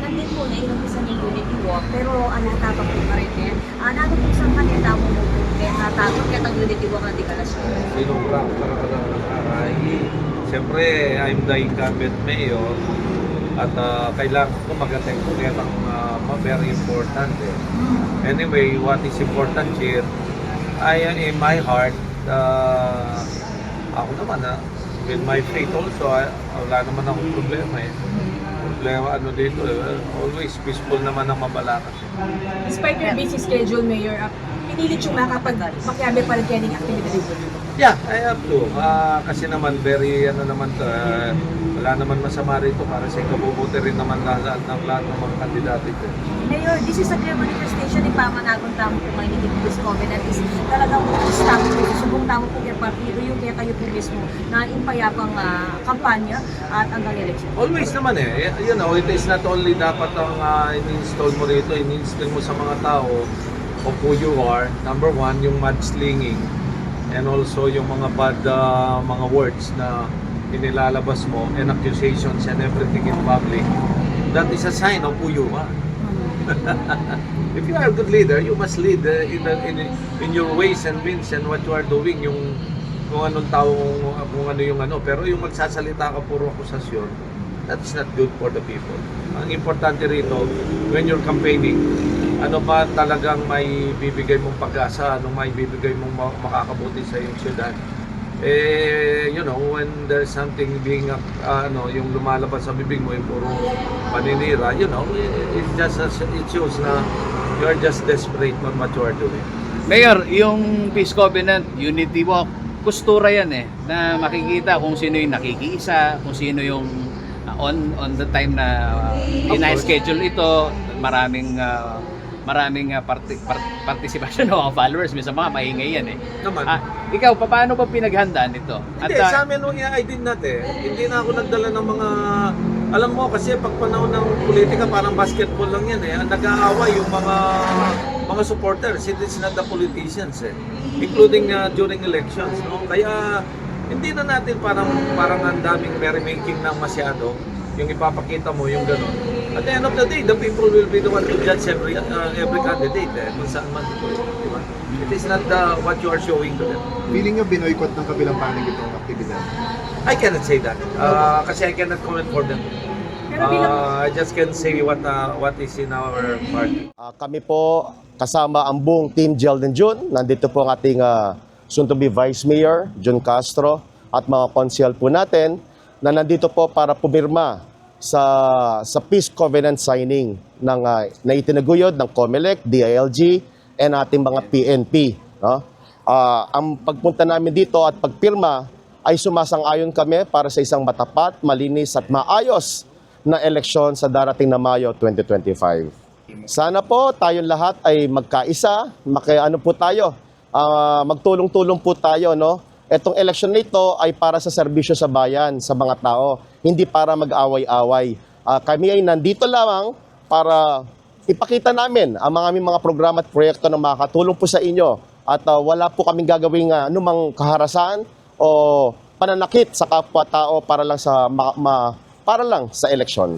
nandun po na inumpisa yung unity walk, pero ah, natatakot po pa rin eh. Ah, nano po sa kanila mo mo po, kaya natakot kaya ang unity walk na di kalasyon. Sinubra ko talaga ng nakaray. Siyempre, I'm the incumbent mayor at ah, kailangan ko magating ko kaya ang ah, very important eh. Anyway, what is important here, I in my heart, uh, ako naman ah, with my faith also, ah, wala naman akong problema eh. Problema ano dito, eh, always peaceful naman ang mabalakas. Despite your busy schedule, Mayor, uh, pinilit yung makapag-makyabe pa rin kayo ng activities. Yeah, I have to. Ah, kasi naman very ano naman to, ah, wala naman masama rito para sa ikabubuti rin naman lahat ng lahat ng mga kandidato ito. Mayor, this is a clear manifestation ni Pamanagong Tamo po ngayon ni this covenant is talagang stop po, subong tamo po kaya partido yung kaya kayo po mismo na impayapang ah, kampanya at hanggang election. Always naman eh, you know, it is not only dapat ang ah, in-install mo rito, in-install mo sa mga tao of who you are. Number one, yung mudslinging and also yung mga bad ah, mga words na inilalabas mo and accusations and everything in public. That is a sign of who you are. If you are a good leader, you must lead uh, in, the- in, in your ways and means and what you are doing, yung kung anong tao, kung ano yung ano. Pero yung magsasalita ka puro akusasyon, that's not good for the people. Ang importante rito, when you're campaigning, ano ba talagang may bibigay mong pag-asa, ano may bibigay mong ma- makakabuti sa iyong syudad. Eh, you know, when there's something being, uh, ano, yung lumalabas sa bibig mo, yung puro paninira, you know, it, it just, it shows na you are just desperate on what you are doing. Mayor, yung Peace Covenant, Unity Walk, kustura yan eh, na makikita kung sino yung nakikiisa, kung sino yung uh, on on the time na uh, ina-schedule ito, maraming uh, maraming uh, parti- part- participation ng mga followers, minsan mga maingay yan eh. Naman. Ah, ikaw, paano ba pinaghandaan ito? Hindi, ah, sa amin nung i-ID natin, hindi na ako nagdala ng mga... Alam mo kasi pag panahon ng politika, parang basketball lang yan eh. Ang nag-aaway yung mga mga supporters, it is not the politicians eh. Including uh, during elections, no? Kaya hindi na natin parang parang ang daming merrymaking ng masyado yung ipapakita mo yung gano'n. At the end of the day, the people will be the one to judge every uh, every candidate eh, kung saan man. Di ba? It is not the, what you are showing to them. Feeling nyo binoykot ng kabilang panig itong aktibidad? I cannot say that. Uh, kasi I cannot comment for them. Uh, I just can say what uh, what is in our party. Ah, kami po kasama ang buong team Jelden June. Nandito po ang ating ah, soon to be Vice Mayor, Jun Castro, at mga konsyal po natin na nandito po para pumirma sa sa Peace Covenant signing ng ah, na itinaguyod ng COMELEC, DILG, and ating mga PNP. No? Ah, ang pagpunta namin dito at pagpirma ay sumasang-ayon kami para sa isang matapat, malinis at maayos na eleksyon sa darating na Mayo 2025. Sana po tayong lahat ay magkaisa, maki, ano po tayo, ah, magtulong-tulong po tayo, no? Etong election na ito ay para sa serbisyo sa bayan, sa mga tao, hindi para mag-away-away. Ah, kami ay nandito lamang para ipakita namin ang mga aming mga programa at proyekto na makakatulong po sa inyo at ah, wala po kaming gagawing ah, anumang kaharasan o pananakit sa kapwa-tao para lang sa ma- ma- para lang sa eleksyon.